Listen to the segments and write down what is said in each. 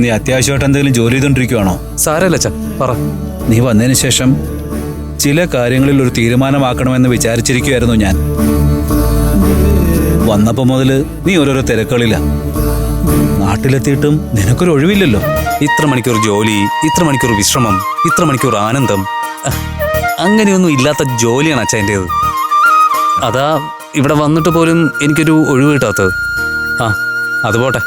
നീ അത്യാവശ്യമായിട്ട് എന്തെങ്കിലും ജോലി ചെയ്തുകൊണ്ടിരിക്കുവാണോ സാരല്ല ചാ പറ. നീ വന്നതിന് ശേഷം ചില കാര്യങ്ങളിൽ ഒരു തീരുമാനമാക്കണമെന്ന് വിചാരിച്ചിരിക്കുമായിരുന്നു ഞാൻ. വന്നപ്പോ മുതൽ നീ ഓരോരോ തിരക്കുകളില്ല നാട്ടിലെത്തിയിട്ടും നിനക്കൊരു ഒഴിവില്ലല്ലോ. ഇത്ര മണിക്കൂർ ജോലി ഇത്ര മണിക്കൂർ വിശ്രമം ഇത്ര മണിക്കൂർ ആനന്ദം. അഹ്, അങ്ങനെയൊന്നും ഇല്ലാത്ത ജോലിയാണ് അച്ഛാ എന്റേത് അതാ ഇവിടെ വന്നിട്ട് പോലും എനിക്കൊരു ഒഴിവ് കിട്ടാത്തത്. ആ അത് പോട്ടെ.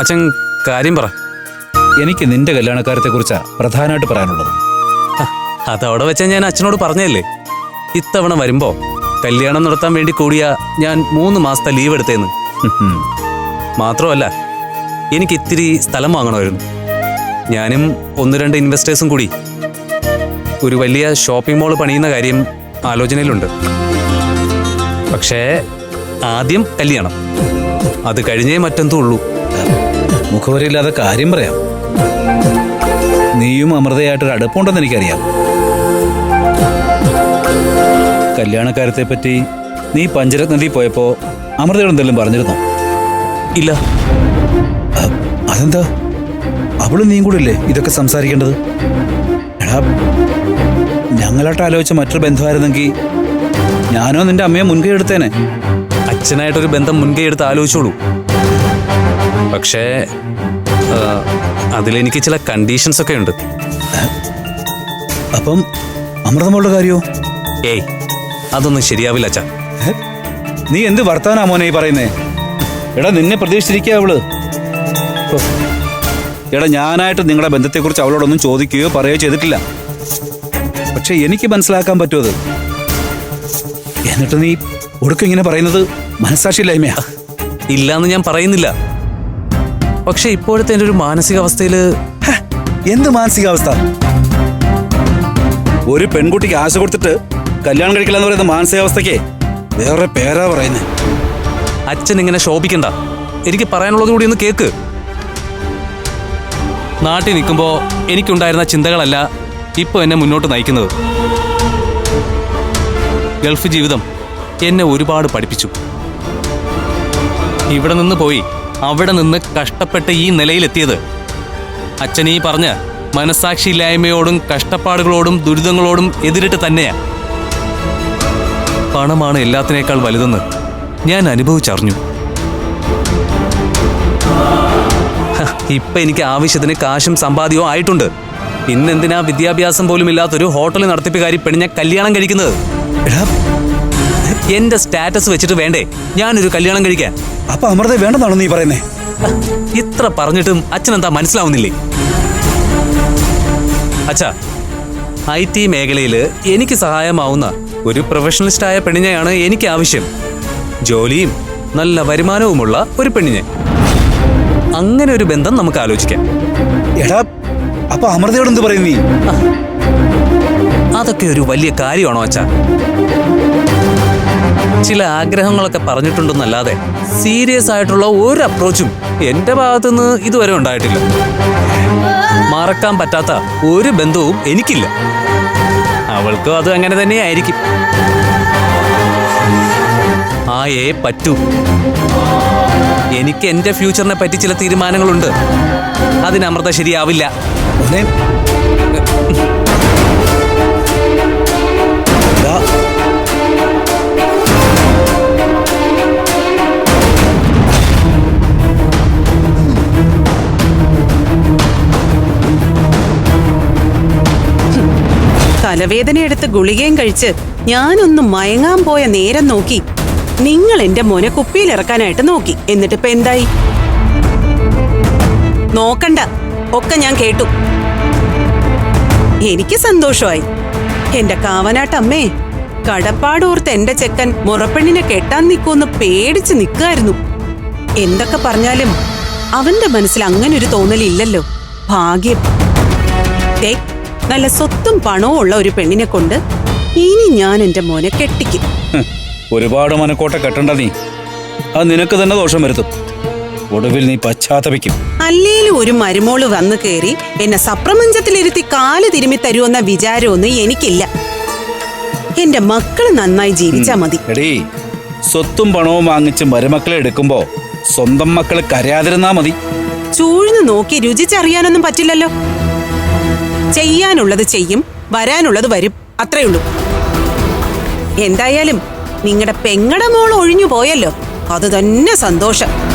അച്ഛൻ കാര്യം പറ. എനിക്ക് നിന്റെ കല്യാണക്കാരത്തെ കുറിച്ചാ പ്രധാനമായിട്ട് പറയാനുള്ളത്. അതവിടെ വെച്ചാൽ ഞാൻ അച്ഛനോട് പറഞ്ഞല്ലേ ഇത്തവണ വരുമ്പോ കല്യാണം നടത്താൻ വേണ്ടി കൂടിയ ഞാൻ മൂന്ന് മാസത്തെ ലീവ് എടുത്തേന്ന്. മാത്രമല്ല എനിക്ക് ഇത്തിരി സ്ഥലം വാങ്ങണമായിരുന്നു. ഞാനും ഒന്ന് രണ്ട് ഇൻവെസ്റ്റേഴ്സും കൂടി. ഒരു വലിയ ഷോപ്പിംഗ് മോൾ പണിയുന്ന കാര്യം ആലോചനയിലുണ്ട്. പക്ഷേ ആദ്യം കല്യാണം. അത് കഴിഞ്ഞേ മറ്റെന്തോ ഉള്ളൂ. മുഖവരിയില്ലാതെ കാര്യം പറയാം. നീയും അമൃതയായിട്ടൊരു അടുപ്പമുണ്ടെന്ന് എനിക്കറിയാം. കല്യാണക്കാരത്തെ പറ്റി നീ പഞ്ചരത്നദി പോയപ്പോ അമൃതയോട് എന്തെങ്കിലും പറഞ്ഞിരുന്നോ? ഇല്ല. അതെന്താ? അവളും നീയും കൂടെ ഇല്ലേ ഇതൊക്കെ സംസാരിക്കേണ്ടത്? എടാ ഞങ്ങളായിട്ട് ആലോചിച്ച മറ്റൊരു ബന്ധമായിരുന്നെങ്കിൽ ഞാനോ നിന്റെ അമ്മയെ മുൻകൈ എടുത്തേനെ. അച്ഛനായിട്ടൊരു ബന്ധം മുൻകൈ എടുത്ത് ആലോചിച്ചോളൂ. പക്ഷേ അതിലെനിക്ക് ചില കണ്ടീഷൻസ് ഒക്കെ ഉണ്ട്. അപ്പം അമൃതമോളുടെ കാര്യോ? ഏയ് അതൊന്നും ശരിയാവില്ല അച്ഛാ. നീ എന്ത് വർത്താനാ മോനെ ഈ പറയുന്നേ? എടാ നിന്നെ പ്രതീക്ഷിച്ചിരിക്കുക അവൾ. എടാ ഞാനായിട്ട് നിങ്ങളുടെ ബന്ധത്തെക്കുറിച്ച് അവളോടൊന്നും ചോദിക്കുകയോ പറയുകയോ ചെയ്തിട്ടില്ല. പക്ഷെ എനിക്ക് മനസ്സിലാക്കാൻ പറ്റുമത്. എന്നിട്ട് നീ ഒടുക്കം ഇങ്ങനെ പറയുന്നത് മനസ്സാക്ഷിയില്ലായ്മയാ. ഇല്ലാന്ന് ഞാൻ പറയുന്നില്ല. പക്ഷെ ഇപ്പോഴത്തെ എന്റെ ഒരു മാനസികാവസ്ഥയിൽ എന്ത് മാനസികാവസ്ഥ? ഒരു പെൺകുട്ടിക്ക് ആശ കൊടുത്തിട്ട് കല്യാണം കഴിക്കില്ല എന്ന് പറയുന്ന മാനസികാവസ്ഥയ്ക്ക് വേറെ പേരാ പറയുന്നത് അച്ഛൻ ഇങ്ങനെ ശോഭിക്കണ്ട. എനിക്ക് പറയാനുള്ളത് കൂടി ഒന്ന് കേക്ക്. നാട്ടിൽ നിൽക്കുമ്പോൾ എനിക്കുണ്ടായിരുന്ന ചിന്തകളല്ല ഇപ്പോൾ എന്നെ മുന്നോട്ട് നയിക്കുന്നത്. ഗൾഫ് ജീവിതം എന്നെ ഒരുപാട് പഠിപ്പിച്ചു. ഇവിടെ നിന്ന് പോയി അവിടെ നിന്ന് കഷ്ടപ്പെട്ട് ഈ നിലയിലെത്തിയത്. അച്ഛൻ ഈ മനസാക്ഷി ഇല്ലായ്മയോടും കഷ്ടപ്പാടുകളോടും ദുരിതങ്ങളോടും എതിരിട്ട് തന്നെയാ. പണമാണ് എല്ലാത്തിനേക്കാൾ വലുതെന്ന് ഞാൻ അനുഭവിച്ചറിഞ്ഞു. ഇപ്പൊ എനിക്ക് ആവശ്യത്തിന് കാശും സമ്പാദ്യവും ആയിട്ടുണ്ട്. ഇന്നെന്തിനാ വിദ്യാഭ്യാസം പോലും ഇല്ലാത്തൊരു ഹോട്ടൽ നടത്തിപ്പുകാരി പെണ്ണിനെ കല്യാണം കഴിക്കുന്നത്? എന്റെ സ്റ്റാറ്റസ് വെച്ചിട്ട് വേണ്ടേ? ഞാനൊരു കല്യാണം കഴിക്കാൻ. അപ്പൊ അമൃത വേണ്ടെന്നാണോ നീ പറയുന്നേ? ഇത്ര പറഞ്ഞിട്ടും അച്ഛനെന്താ മനസ്സിലാവുന്നില്ലേ? അച്ഛാ ഐ ടി മേഖലയിൽ എനിക്ക് സഹായമാവുന്ന ഒരു പ്രൊഫഷണലിസ്റ്റായ പെണ്ണിനെയാണ് എനിക്ക് ആവശ്യം. ജോലിയും നല്ല വരുമാനവുമുള്ള ഒരു പെണ്ണിനെ. അങ്ങനെ ഒരു ബന്ധം നമുക്ക് ആലോചിക്കാം. എടാ അപ്പൊ അമൃതയോട് എന്ത് പറയും നീ? അതൊക്കെ ഒരു വലിയ കാര്യമാണോ അച്ഛാ? ചില ആഗ്രഹങ്ങളൊക്കെ പറഞ്ഞിട്ടുണ്ടെന്നല്ലാതെ സീരിയസ് ആയിട്ടുള്ള ഒരു അപ്രോച്ചും എന്റെ ഭാഗത്തുനിന്ന് ഇതുവരെ ഉണ്ടായിട്ടില്ല. മറക്കാൻ പറ്റാത്ത ഒരു ബന്ധവും എനിക്കില്ല. അവൾക്കും അത് അങ്ങനെ തന്നെയായിരിക്കും. ആയേ പറ്റൂ. എനിക്ക് എന്റെ ഫ്യൂച്ചറിനെ പറ്റി ചില തീരുമാനങ്ങളുണ്ട്. അതിന് അമൃത ശരിയാവില്ല തലവേദനയെടുത്ത് ഗുളികയും കഴിച്ച് ഞാനൊന്ന് മയങ്ങാൻ പോയ നേരം നോക്കി. നിങ്ങൾ എന്റെ മോനെ കുപ്പിയിലിറക്കാനായിട്ട് നോക്കി. എന്നിട്ട് ഇപ്പൊ എന്തായി? നോക്കണ്ട. ഒക്കെ ഞാൻ കേട്ടു. എനിക്ക് സന്തോഷമായി. എന്റെ കാവനാട്ടമ്മേ കടപ്പാടൂർത്ത് എന്റെ ചെക്കൻ മുറപ്പെണ്ണിനെ കെട്ടാൻ നിൽക്കുമെന്ന് പേടിച്ച് നിൽക്കായിരുന്നു എന്തൊക്കെ പറഞ്ഞാലും അവന്റെ മനസ്സിൽ അങ്ങനെ ഒരു തോന്നലില്ലല്ലോ. ഭാഗ്യം. നല്ല സ്വത്തും പണവും ഉള്ള ഒരു പെണ്ണിനെ കൊണ്ട് ഇനി ഞാൻ എന്റെ മോനെ കെട്ടിക്കും. ഒരുപാട് മനക്കോട്ട കെട്ടണ്ട നീ. അത് നിനക്ക് തന്നെ ദോഷം വരുത്തും. ഒടുവിൽ നീ പശ്ചാത്തപിക്കും. അല്ലേലും ഒരു മരുമോൾ വന്നു കയറി എന്നെ സപ്രമഞ്ചത്തിലിരുത്തി കാൽ തിരുമി തരുമെന്ന വിചാരമൊന്നും എനിക്കില്ല. എന്റെ മക്കൾ നന്നായി ജീവിച്ചാ മതി. എടീ സ്വത്തും പണവും വാങ്ങിച്ച് മരുമക്കളെ എടുക്കുമ്പോ സ്വന്തം മക്കൾ കരയാതിരുന്നാ മതി. ചൂഴ്ന്നു നോക്കി രുചിച്ചറിയാനൊന്നും പറ്റില്ലല്ലോ. ചെയ്യാനുള്ളത് ചെയ്യും വരാനുള്ളത് വരും. അത്രയുള്ളൂ. എന്തായാലും നിങ്ങളുടെ പെങ്ങടെ മോൾ ഒഴിഞ്ഞു പോയല്ലോ. അത് തന്നെ സന്തോഷം.